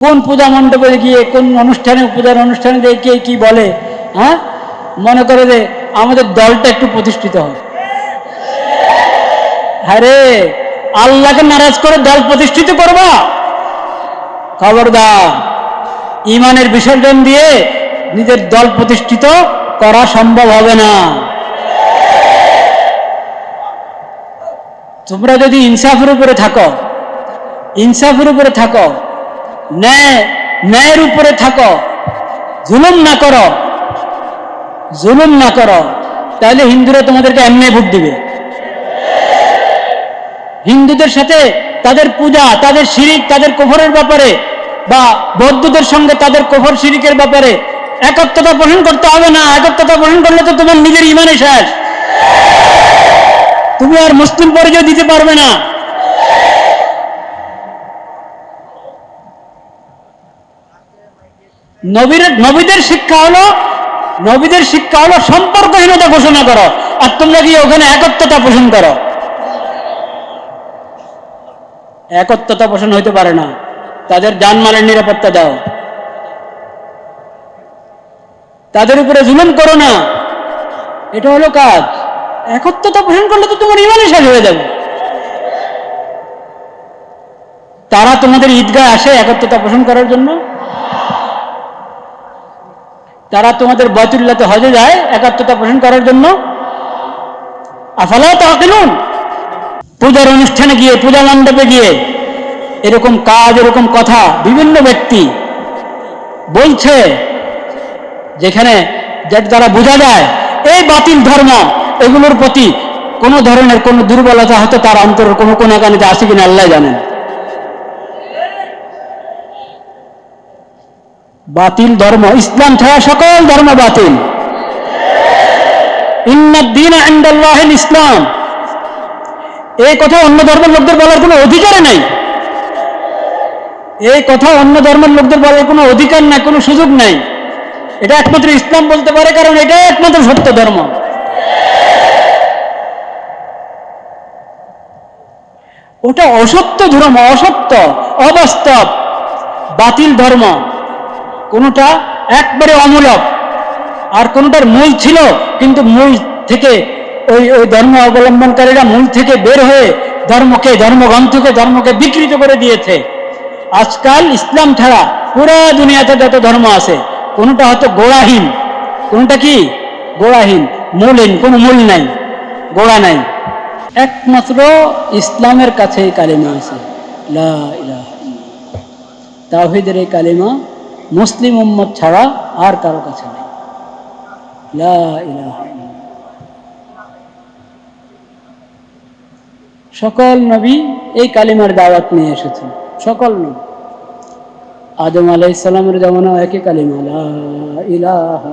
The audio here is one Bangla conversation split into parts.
কোন পূজা মণ্ডপে গিয়ে, কোন অনুষ্ঠানে, পূজার অনুষ্ঠানে কে কি বলে হ্যাঁ? মনে করে যে আমাদের দলটা একটু প্রতিষ্ঠিত হয় আরে আল্লাহকে নারাজ করে দল প্রতিষ্ঠিত করবা? খবরদার, ইমানের বিসর্জন দিয়ে নিজের দল প্রতিষ্ঠিত করা সম্ভব হবে না। তোমরা যদি ইনসাফের উপরে থাকো, ইনসাফের উপরে থাকো ন্যায়, ন্যায়ের উপরে থাকো। জুলুম না করো। জুলুম না করো। তাহলে হিন্দুরা তোমাদেরকে এমনি ভোট দিবে। হিন্দুদের সাথে তাদের পূজা, তাদের শিরিক, তাদের কোফরের ব্যাপারে বা বৌদ্ধদের সঙ্গে তাদের কোফর শিরিকের ব্যাপারে একত্রতা পোষণ করতে হবে না। একত্রতা পোষণ করলে তো তোমার নিজের ইমানে শেষ। তুমি আর মুসলিম পরিচয় দিতে পারবে না। নবীর, নবীদের শিক্ষা হলো, নবীদের শিক্ষা হলো সম্পর্কহীনতা ঘোষণা করো, আর তোমরা গিয়ে ওখানে একত্রতা পোষণ করো? একত্রতা পোষণ হইতে পারে না। তাদের জানমালের নিরাপত্তা দাও। তাদের উপরে জুলুম করো না। এটা হলো কাজ। একত্রতা পোষণ করলে তো তোমার ইমানই শেষ হয়ে যাবে। তারা তোমাদের ঈদগায় আসে একত্রতা পোষণ করার জন্য। তারা তোমাদের বয়তুল্লাতে হজে যায় একাত্মতা পোষণ করার জন্য। আফালাও তাকিলুন? পূজার অনুষ্ঠানে গিয়ে, পূজা মণ্ডপে গিয়ে এরকম কাজ, এরকম কথা বিভিন্ন ব্যক্তি বলছে, যেখানে যার দ্বারা বোঝা যায়, এই বাতিল ধর্ম, এগুলোর প্রতি কোনো ধরনের কোনো দুর্বলতা হয়তো তার অন্তরের কোনো কোনো কানিতে আছে কিনা, আল্লাহ জানেন। বাতিল ধর্ম, ইসলাম ছাড়া সকল ধর্ম বাতিল। ইসলাম। এই কথা অন্য ধর্মের লোকদের বলার কোনো অধিকার নেই। এই কথা অন্য ধর্মের লোকদের বলার কোনো অধিকার নাই, কোনো সুযোগ নাই। এটা একমাত্র ইসলাম বলতে পারে, কারণ এটা একমাত্র সত্য ধর্ম। ওটা অসত্য ধর্ম, অসত্য, অবাস্তব, বাতিল ধর্ম। কোনোটা একবারে অমূলক। আর কোনোটার মূল ছিল, কিন্তু মূল থেকে ওই ওই ধর্ম অবলম্বনকারীরা মূল থেকে বের হয়ে ধর্মকে, ধর্মগ্রন্থকে, ধর্মকে বিকৃত করে দিয়েছে। আজকাল ইসলাম ছাড়া পুরো দুনিয়াতে যত ধর্ম আছে, কোনোটা হয়তো গোড়াহীন। কোনটা কি? গোড়াহীন। মূলহীন, কোনো মূল নাই, গোড়া নাই। একমাত্র ইসলামের কাছে এই কালিমা আছে। তাওহীদের এই কালিমা মুসলিম উম্মত ছাড়া আর কারও কাছে নেই। সকল নবী এই কালিমার দাওয়াত নিয়ে এসেছেন। সকল নবী। আদম আলাই ইসলামের জমানা একই কালিমা। ইলাহা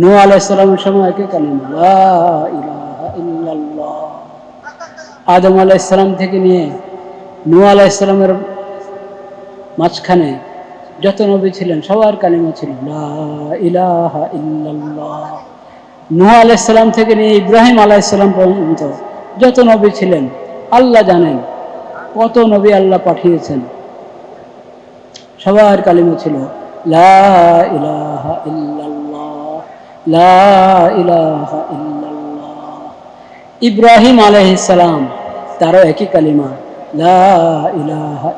নূ আলাই ইসলামের সময় একই কালিমা। ইলাহা আদম আলাই ইসলাম থেকে নিয়ে নু আলাই ইসলামের মাঝখানে যত নবী ছিলেন, সবার কালিমা ছিল ইলাহা নূহ আলাইসাল্লাম থেকে নিয়ে ইব্রাহিম আলাইসাল্লাম পর্যন্ত যত নবী ছিলেন, আল্লাহ জানেন কত নবী আল্লাহ পাঠিয়েছেন। সবার কালিমা ছিল ইব্রাহিম আলাইহিসসালাম তারও একই কালিমা, লা ইলাহা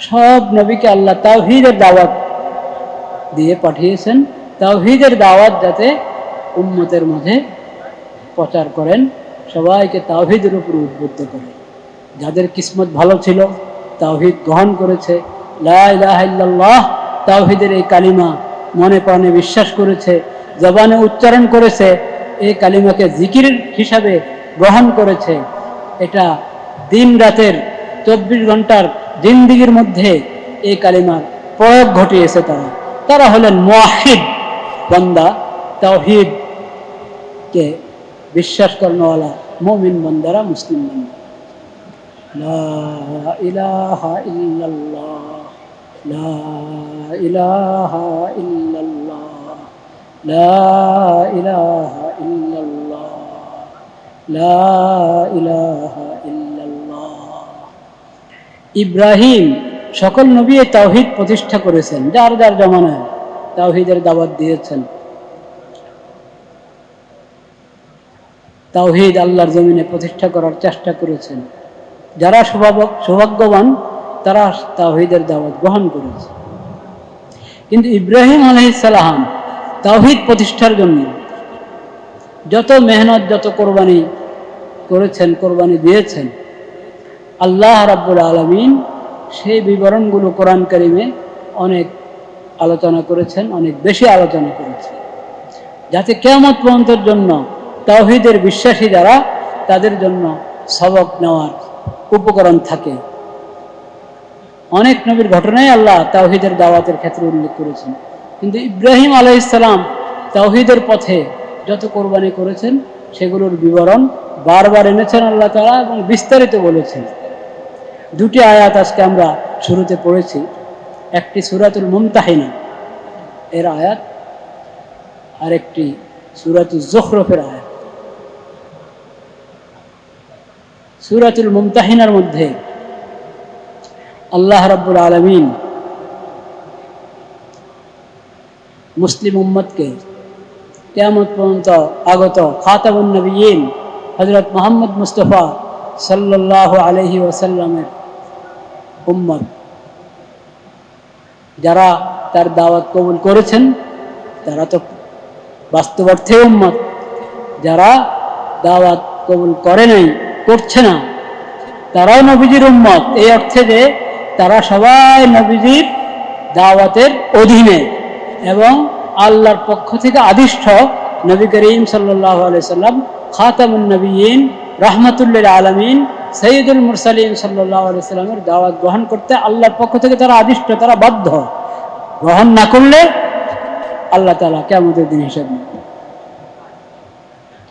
সব নবীকে আল্লাহ তাওহিদের দাওয়াত দিয়ে পাঠিয়েছেন। তাওহিদের দাওয়াত যাতে উম্মতের মাঝে প্রচার করেন, সবাইকে তাওহিদের উপর উদ্বুদ্ধ করে। যাদের কিসমত ভালো ছিল, তাওহিদ গ্রহণ করেছে। লা ইলাহা ইল্লাল্লাহ তাওহীদের এই কালিমা মনে প্রাণে বিশ্বাস করেছে, জবানে উচ্চারণ করেছে, এই কালিমাকে জিকির হিসাবে গ্রহণ করেছে। এটা দিন রাতের চব্বিশ ঘণ্টার জিন্দিগির মধ্যে এই কালিমার প্রয়োগ ঘটিয়েছে তারা। তারা হলেন মুয়াহিদ, বন্দা তাওহিদ কে বিশ্বাস করানোওয়ালা মমিন বন্দারা, মুসলিম বন্দা। লা ইলাহা ইল্লাল্লাহ, লা ইলাহা ইব্রাহিম, সকল নবী তাওহিদ প্রতিষ্ঠা করেছেন। যার যার জমানায় তাওহিদের দাওয়াত দিয়েছেন। তাওহিদ আল্লাহর জমিনে প্রতিষ্ঠা করার চেষ্টা করেছেন। যারা সৌভাগ্য- সৌভাগ্যবান, তারা তাওহিদের দাওয়াত গ্রহণ করেছে। কিন্তু ইব্রাহিম আলহিসাল্লাম তাওহিদ প্রতিষ্ঠার জন্য যত মেহনত, যত কোরবানি করেছেন, কোরবানি দিয়েছেন আল্লাহ রাব্বুল আলমিন সেই বিবরণগুলো কোরআন কারিমে অনেক আলোচনা করেছেন, অনেক বেশি আলোচনা করেছেন। যাতে কেমত পর্যন্তের জন্য তাওহিদের বিশ্বাসী যারা, তাদের জন্য সবক নেওয়ার উপকরণ থাকে। অনেক নবীর ঘটনায় আল্লাহ তাওহিদের দাওয়াতের ক্ষেত্রে উল্লেখ করেছেন। কিন্তু ইব্রাহিম আলাইসালাম তাওহিদের পথে যত কোরবানি করেছেন, সেগুলোর বিবরণ বারবার এনেছেন আল্লাহ তাআলা এবং বিস্তারিত বলেছেন। দুটি আয়াত আজকে আমরা শুরুতে পড়েছি। একটি সুরাতুল মুমতাহিনা, এর আয়াত, আর একটি সুরাতুল জোহরফের আয়াত। সুরাতুল মুমতাহিনার মধ্যে আল্লাহ রাব্বুল আলমিন মুসলিম উম্মতকে কেমন পর্যন্ত আগত খাতাবুন নবীন হজরত মোহাম্মদ মুস্তফা সাল্লাহ আলহি ওসাল্লামের উম্মত। যারা তার দাওয়াত কবুল করেছেন, তারা তো বাস্তব অর্থে উম্মত। যারা দাওয়াত কবুল করে নাই, করছে না, তারাও নবীজির উম্মত। এই অর্থে যে তারা সবাই নবীজির দাওয়াতের অধীনে এবং আল্লাহর পক্ষ থেকে আদিষ্ঠ নবী করিম সাল্লাহ সাল্লাম খাতামুন নবীন রহমতুল্লিল আলমিন সৈয়দুল মুরসালিম সাল্লাহ সাল্লামের দাওয়াত গ্রহণ করতে আল্লাহর পক্ষ থেকে তারা আদিষ্ট, তারা বাধ্য। গ্রহণ না করলে আল্লাহ তালা কেমতের দিন হিসাব নেবেন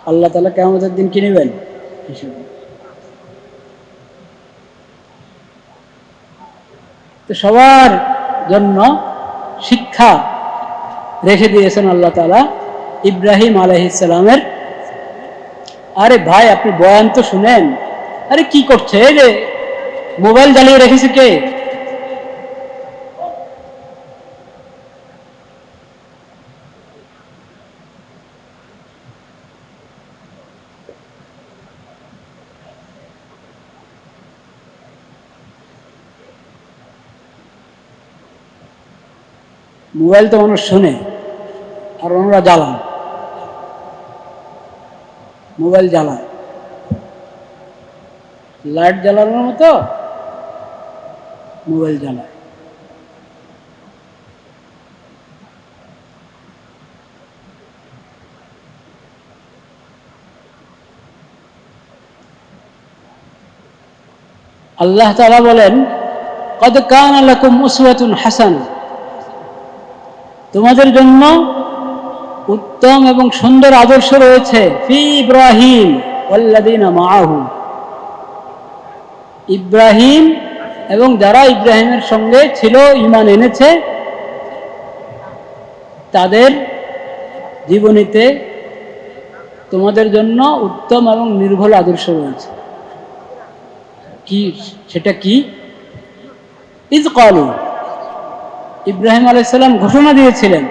আল্লাহ তালা কেমতের দিন কি হিসাব তো সবার জন্য শিক্ষা রেখে দিয়েছেন আল্লাহ তালা ইব্রাহিম আলহিসালামের আরে ভাই, আপনি বয়ান তো শুনেন। আরে কি করছে? এই যে মোবাইল জ্বালিয়ে রেখেছে কে? মোবাইল তো মানুষ শোনে, আর ওনারা জ্বালান মোবাইল জ্বালায়। লাইট জ্বালানোর মতো, মোবাইল জ্বালায়। আল্লাহ তালা বলেন, কদ কান লাকুম উসওয়াতুন হাসান। তোমাদের জন্য উত্তম এবং সুন্দর আদর্শ রয়েছে, ফি ইব্রাহিম ওয়াল্লাদিনা মাআহু। ইব্রাহিম এবং যারা ইব্রাহিমের সঙ্গে ছিল ইমান এনেছে, তাদের জীবনীতে তোমাদের জন্য উত্তম এবং নির্ভুল আদর্শ রয়েছে। কি? সেটা কি? ইজ কলু। ইব্রাহিম আলাইসাল্লাম ঘোষণা দিয়েছিলেন,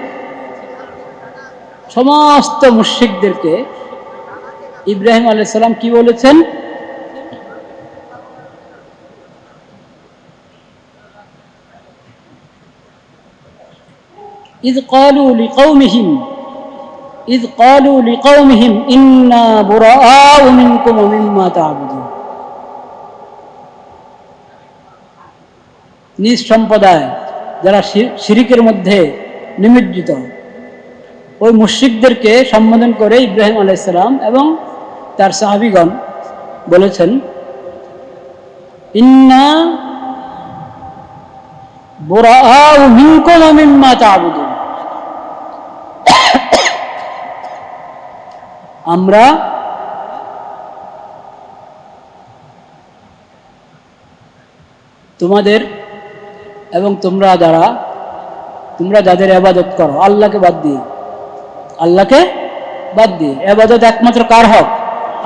সমস্ত মুশ্রিকদেরকে ইব্রাহিম আলাইসাল্লাম কি বলেছেন? إذ قالوا لقومهم إذ قالوا لقومهم إنا براء منكم ومما تعبدون নিজ সম্প্রদায় যারা শি- শিরিকের মধ্যে নিমজ্জিত ওই মুশ্রিকদেরকে সম্বোধন করে ইব্রাহিম আলাইসালাম এবং তার সাহাবিগণ বলেছেন ইন্না বুরাআউ মিনকুম ওয়া মিম্মা তা'বুদুন আমরা তোমাদের এবং তোমরা যারা, তোমরা যাদের আবাদত করো, আল্লাহকে বাদ দিয়ে। আল্লাহকে বাদ দিয়ে। আবাদত একমাত্র কার হক?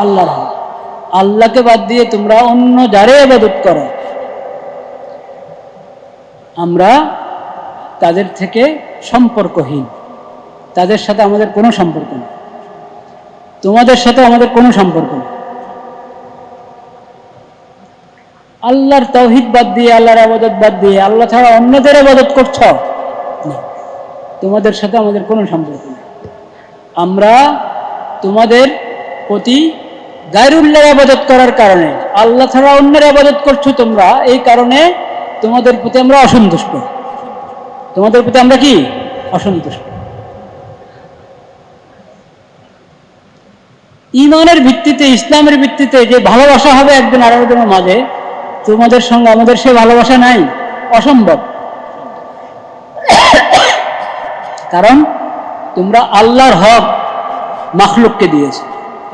আল্লাহর হক। আল্লাহকে বাদ দিয়ে তোমরা অন্য যারে আবাদত করো, আমরা তাদের থেকে সম্পর্কহীন। তাদের সাথে আমাদের কোনো সম্পর্ক নেই। তোমাদের সাথে আমাদের কোনো সম্পর্ক নেই। আল্লাহর তৌহিদ বাদ দিয়ে, আল্লাহর আবাদত বাদ দিয়ে, আল্লাহ ছাড়া অন্যদের আবাদত করছ। তোমাদের সাথে আমাদের কোনো সম্পর্ক নেই। আমরা তোমাদের প্রতি গায়রুল্লাহর আবাদত করার কারণে, আল্লাহ ছাড়া অন্যের আবাদত করছ তোমরা, এই কারণে তোমাদের প্রতি আমরা অসন্তুষ্ট। তোমাদের প্রতি আমরা কি? অসন্তুষ্ট। ইমানের ভিত্তিতে, ইসলামের ভিত্তিতে যে ভালোবাসা হবে একজন আরেকজনের মাঝে, তোমাদের সঙ্গে আমাদের সে ভালোবাসা নাই। অসম্ভব। কারণ তোমরা আল্লাহর হক মাখলুককে দিয়েছে।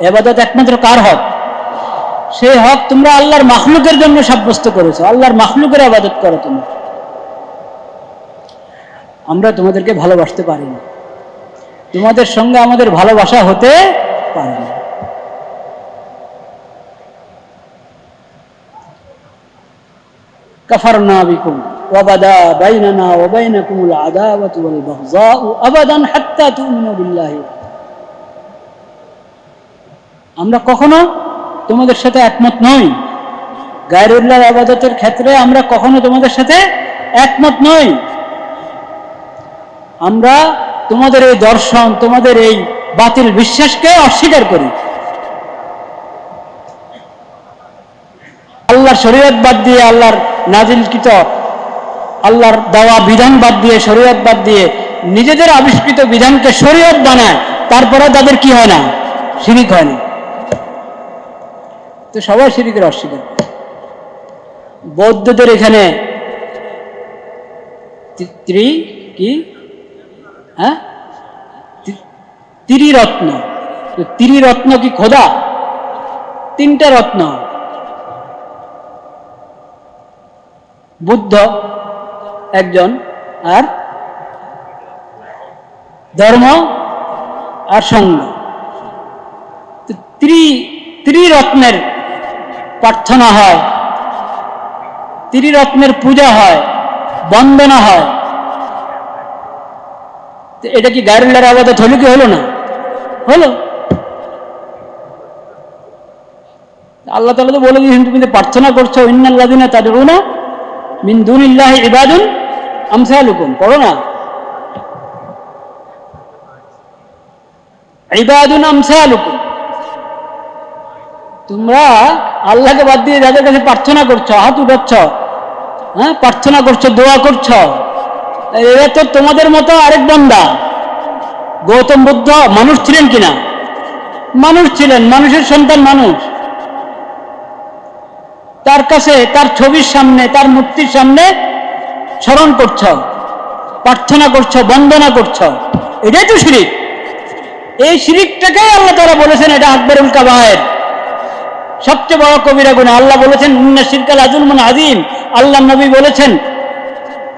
এবাদত একমাত্র কার হক? সেই হক তোমরা আল্লাহর মাখলুকের জন্য সাব্যস্ত করেছ। আল্লাহর মাখলুকের আবাদত করো তোমরা। আমরা তোমাদেরকে ভালোবাসতে পারি না। তোমাদের সঙ্গে আমাদের ভালোবাসা হতে পারে না। كفرنا بكم وبدا بيننا وبينكم العداوة والبغضاء أبدا حتى تؤمنوا بالله আমরা কখনো তোমাদের সাথে একমত নই গায়রুল্লাহর আবাদতের ক্ষেত্রে আমরা কখনো তোমাদের সাথে একমত নই আমরা তোমাদের এই দর্শন তোমাদের এই বাতিল বিশ্বাসকে অস্বীকার করি আল্লাহর শরীয়ত বাদ দিয়ে আল্লাহর নাজিলকৃত আল্লাহর দেওয়া বিধান বাদ দিয়ে, শরীয়ত বাদ দিয়ে নিজেদের আবিষ্কৃত বিধানকে শরীয়ত বানায় তারপরে তাদের কি হয় না? শিরিক হয় না। তো সবাই শিরিকের অস্বীকার। বৌদ্ধদের এখানে ত্রি কি? হ্যাঁ? ত্রিরত্ন। ত্রিরত্ন কি খোদা? তিনটা রত্ন। বুদ্ধ একজন আর ধর্ম আর সঙ্গ। ত্রি, ত্রিরত্নের প্রার্থনা হয়, ত্রিরত্নের পূজা হয়, বন্দনা হয়। এটা কি গায়রুল্লাহর আবাদত হলো কি হলো না? হলো। আল্লাহ তালা তো বলে দিয়েছেন, তুমি প্রার্থনা করছ ইন্নাল্লাদিনা তাদুনা মিন দুনিল্লাহ ইবাদুন আমসালুকুম। পড়ো না। ইবাদুন আমসালুকুম। তোমরা আল্লাহকে বাদ দিয়ে যাদের কাছে প্রার্থনা করছ, হাত উঠাচ্ছ হ্যাঁ প্রার্থনা করছ, দোয়া করছ, এরা তো তোমাদের মতো আরেক বন্দা। গৌতম বুদ্ধ মানুষ ছিলেন কিনা? মানুষ ছিলেন, মানুষের সন্তান মানুষ। তার কাছে, তার ছবির সামনে, তার মূর্তির সামনে স্মরণ করছ, প্রার্থনা করছ, বন্দনা করছ। এটাই তো শিরিক। এই শিরিকটাকেই আল্লাহ তারা বলেছেন, এটা আকবরুল কাবায়ের। সবচেয়ে বড় কবিরা গুণা আল্লাহ বলেছেন, ইন্না শিরকাল আজুলমন আজিম আল্লাহ নবী বলেছেন,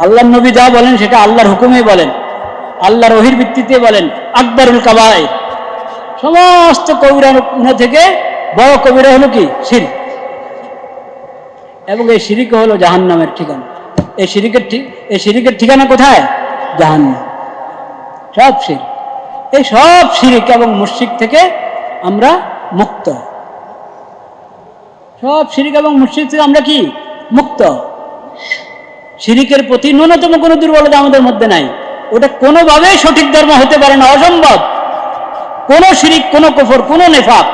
আল্লাহ নবী যা বলেন সেটা আল্লাহর হুকুমে বলেন আল্লাহ ওহির ভিত্তিতে বলেন আকবরুল কাবায়ের। সমস্ত কবিরা থেকে বড় কবিরা হলো কি? শিরিক। এবং এই সিরিক হলো জাহান্নামের ঠিকানা। এই সিরিকের এই সিরিকের ঠিকানা কোথায়? জাহান্নাম। সব শির এই সব শিরিক এবং মুশিক থেকে আমরা মুক্ত। সব শিরিক এবং মুশিক থেকে আমরা কি? মুক্ত। শিরিকের প্রতি ন্যূনতম কোনো দুর্বলতা আমাদের মধ্যে নাই। ওটা কোনোভাবেই সঠিক ধর্ম হতে পারে না, অসম্ভব। কোনো শিরিক, কোনো কুফর, কোনো নেফাক।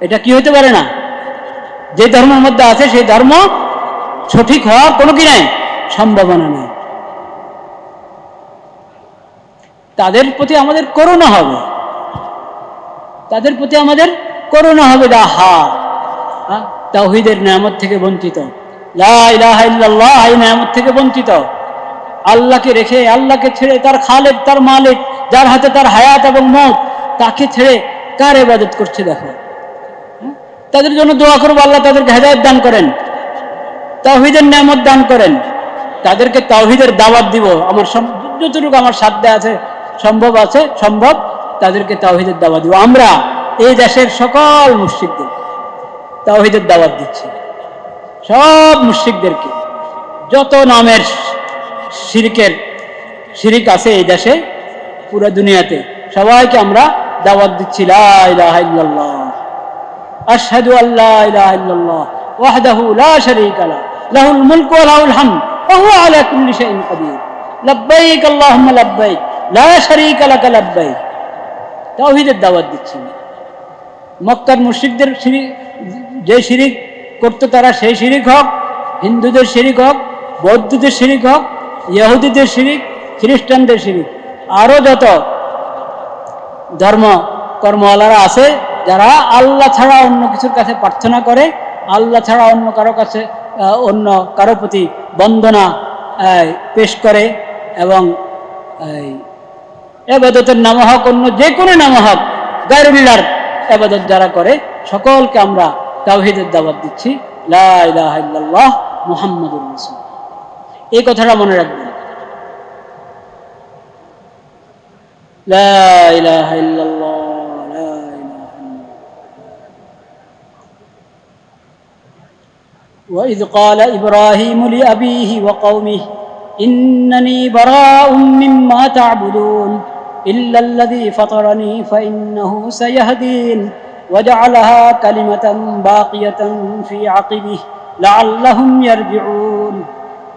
এটা কি হতে পারে না? যে ধর্মের মধ্যে আছে, সেই ধর্ম সঠিক হওয়ার কোনো কি নাই? সম্ভাবনা নেই। তাদের প্রতি আমাদের করুণা হবে। তাদের প্রতি আমাদের করুণা হবে দা হা? তাওহীদের নিয়ামত থেকে বঞ্চিত। নিয়ামত থেকে বঞ্চিত। আল্লাহকে রেখে, আল্লাহকে ছেড়ে তার খালেক, তার মালিক, যার হাতে তার হায়াত এবং মত তাকে ছেড়ে কার ইবাদত করছে দেখো? তাদের জন্য দোয়া করব, আল্লাহ তাদেরকে হেদায়ত দান করেন, তাওহিদের নিয়ামত দান করেন। তাদেরকে তাওহিদের দাওয়াত দিব। আমার যতটুকু আমার সাধ্যে আছে, সম্ভব আছে, সম্ভব, তাদেরকে তাওহিদের দাওয়াত দিব। আমরা এই দেশের সকল মুশ্রিকদের তাওহিদের দাওয়াত দিচ্ছি। সব মুশ্রিকদেরকে। যত নামের শিরিকের শিরিক আছে এই দেশে, পুরো দুনিয়াতে সবাইকে আমরা দাওয়াত দিচ্ছি, লা আশহাদু আল্লা ইলাহা ইল্লাল্লাহ ওয়াহদাহু লা শারীকা লা, লাহুল মুলকু ওয়া লাহুল হামদ, ওয়া হুয়া আলা কুল্লি শাইইন কাদির। লাব্বাইক আল্লাহুম্মা লাব্বাইক, লা শারীকা লাকা লাব্বাইক। তাওহীদের দাওয়াত দিচ্ছি মক্কার মুশরিকদের শিরিক, যে শিরিক করতো তারা সেই শিরিক হোক, হিন্দুদের শিরিক হোক, বৌদ্ধদের শিরিক হোক, ইহুদিদের শিরিক, খ্রিস্টানদের শিরিক আরও যত ধর্ম কর্মওয়ালারা আছে যারা আল্লাহ ছাড়া অন্য কিছুর কাছে প্রার্থনা করে, আল্লাহ ছাড়া অন্য কারও কাছে অন্য কারও প্রতি বন্দনা পেশ করে এবং এবাদতের নাম হোক অন্য যে কোনো নাম হোক গায়রুল্লার এবাদত যারা করে, সকলকে আমরা তাওহিদের দাওয়াত দিচ্ছি। লা ইলাহা ইল্লাল্লাহ মুহাম্মাদুর এই কথাটা মনে রাখবেন। লা ইলাহা ইল্লাল্লাহ লা ইলাহা ইল্লাল্লাহ وإذ قال إبراهيم لأبيه وقومه إنني براء مما تعبدون إلا الذي فطرني فإنه سيهدين وجعلها كلمة باقية في عقبه لعلهم يرجعون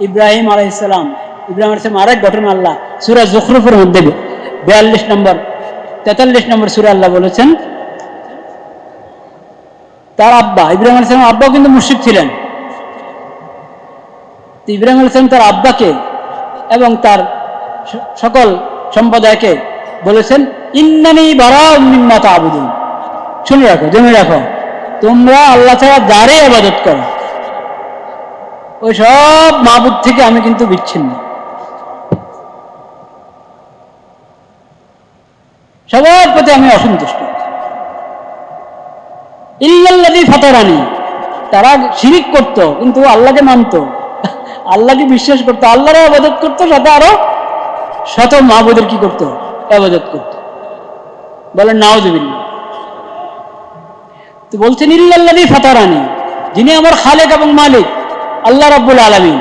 ইব্রাহিম আলাইসালাম ইব্রাহিম আলাইসালাম আরেক ঘটনা আল্লাহ সুরা জুখরুফের মধ্যে বিয়াল্লিশ নম্বর তেতাল্লিশ নম্বর সুরা আল্লাহ বলেছেন তার আব্বা ইব্রাহিম আলাইসালাম আব্বাও কিন্তু মুশরিক ছিলেন তো ইব্রাহিম আলাইসালাম তার আব্বাকে এবং তার সকল সম্প্রদায়কে বলেছেন, ইন্নানি বারা মিম্মা শুনে রাখো, জেনে রাখো। তোমরা আল্লাহ ছাড়া যারে আবাদত করো, ওই সব মাবুদ থেকে আমি কিন্তু বিচ্ছিন্ন। সবার প্রতি আমি অসন্তুষ্ট। ইল্লাল্লাদি ফতরানি, তারা শিরিক করত, কিন্তু আল্লাহকে মানত। আল্লাহকে বিশ্বাস করতো, আল্লাহরও আবাদত করতো, সাথে আরও শত মাহবুদের কি করতো আবাদত করত বলেন নাওজবিল্লা তো বলছেন ইল্লাল্লাদি ফতরানি, যিনি আমার খালেক এবং মালিক, আল্লাহ রাব্বুল আলামিন।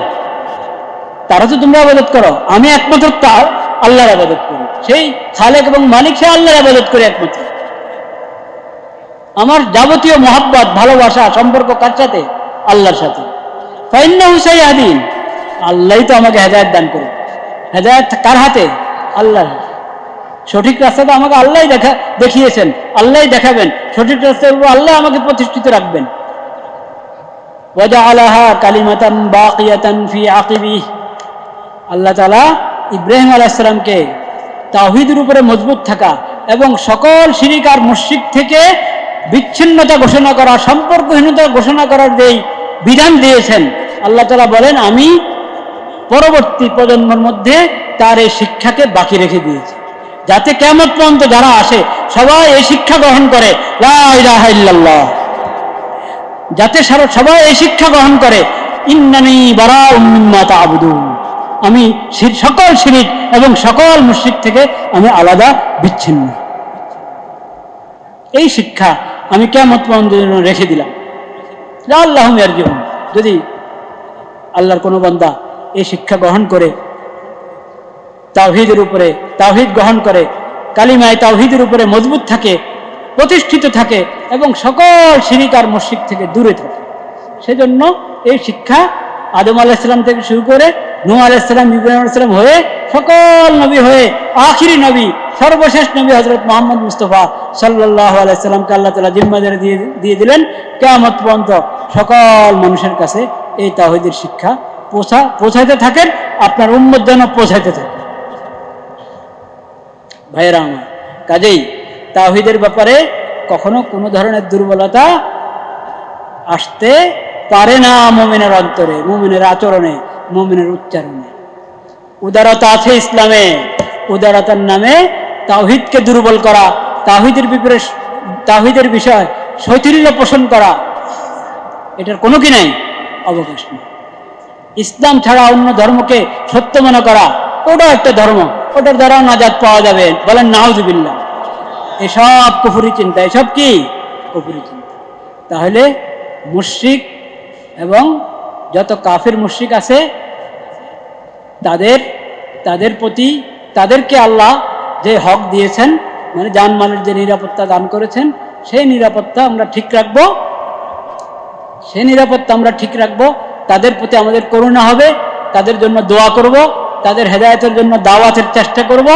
তারা তো তোমরা আবাদত করো, আমি একমাত্র তার আল্লাহর আবাদত করি। সেই খালেক এবং মালিক, সে আল্লাহর আবাদত করে একমাত্র। আমার যাবতীয় মহাব্বত, ভালোবাসা, সম্পর্ক কার সাথে? আল্লাহর সাথে। ফাইন্না হুসাই আদিন আল্লাহই তো আমাকে হেদায়ত দান করে হেদায়ত কার হাতে? আল্লাহ। সঠিক রাস্তাটা আমাকে আল্লাহ দেখা, দেখিয়েছেন। আল্লাহ দেখাবেন। সঠিক রাস্তায় আল্লাহ আমাকে প্রতিষ্ঠিত রাখবেন। ওয়াজআলাহা কালিমাতান বাকিয়াতান ফি আকিবিহ আল্লাহ তাআলা ইব্রাহিম আলাইহিস সালামকে তাওহীদের উপরে মজবুত থাকা এবং সকল শিরিক আর থেকে বিচ্ছিন্নতা ঘোষণা করা, সম্পর্কহীনতা ঘোষণা করার যেই বিধান দিয়েছেন, আল্লাহ তাআলা বলেন, আমি পরবর্তী প্রজন্মের মধ্যে তার এই শিক্ষাকে বাকি রেখে দিয়েছে। যাতে কেমন পর্যন্ত যারা আসে, সবাই এই শিক্ষা গ্রহণ করে। যাতে সবাই এই শিক্ষা গ্রহণ করে। ইন্নানি বারা তাবুদুন। আমি সকল শিরিক এবং সকল মুশরিক থেকে আমি আলাদা, বিচ্ছিন্ন। এই শিক্ষা আমি কেমন পর্যন্ত রেখে দিলাম। আল্লাহ যদি আল্লাহর কোনো বান্দা এই শিক্ষা গ্রহণ করে, তাওহিদের উপরে, তাওহিদ গ্রহণ করে, কালিমায় তাওহিদের উপরে মজবুত থাকে, প্রতিষ্ঠিত থাকে এবং সকল শিরিক আর মসজিদ থেকে দূরে থাকে। সেজন্য এই শিক্ষা আদম আলাইসালাম থেকে শুরু করে নূহ আলাইসালাম ইব্রাহিম আলাইসালাম হয়ে সকল নবী হয়ে আখিরি নবী, সর্বশেষ নবী হজরত মোহাম্মদ মুস্তফা সাল্লাহ আলাইসাল্লামকে আল্লাহ তালা জিম্মাদারি দিয়ে দিয়ে দিলেন। কেয়ামত পর্যন্ত সকল মানুষের কাছে এই তাহিদের শিক্ষা পৌঁছা, পৌঁছাইতে থাকেন, আপনার উন্মত যেন পৌঁছাইতে থাকে। ভাইয়েরা আমার, কাজেই তাহিদের ব্যাপারে কখনো কোনো ধরনের দুর্বলতা আসতে পারে না মোমিনের অন্তরে, মোমিনের আচরণে, মোমিনের উচ্চারণে। উদারতা আছে ইসলামে, উদারতার নামে তাহিদকে দুর্বল করা তাহিদের বিপরে তাহিদের বিষয় শৈথিল্য পোষণ করা, এটার কোনো কি নাই? অবকাশ নেই। ইসলাম ছাড়া অন্য ধর্মকে সত্য মনে করা, ওটাও একটা ধর্ম। ওটার দ্বারাও নাজাদ পাওয়া যাবে। বলেন নাউজুবিল্লা এসব কুফুরি চিন্তা। এসব কি? কুফুরি চিন্তা। তাহলে মুশরিক এবং যত কাফের মুশরিক আছে, তাদের তাদের প্রতি, তাদেরকে আল্লাহ যে হক দিয়েছেন মানে জানমালের যে নিরাপত্তা দান করেছেন, সেই নিরাপত্তা আমরা ঠিক রাখব। সেই নিরাপত্তা আমরা ঠিক রাখব। তাদের প্রতি আমাদের করুণা হবে, তাদের জন্য দোয়া করব, তাদের হেদায়তের জন্য দাওয়াতের চেষ্টা করব।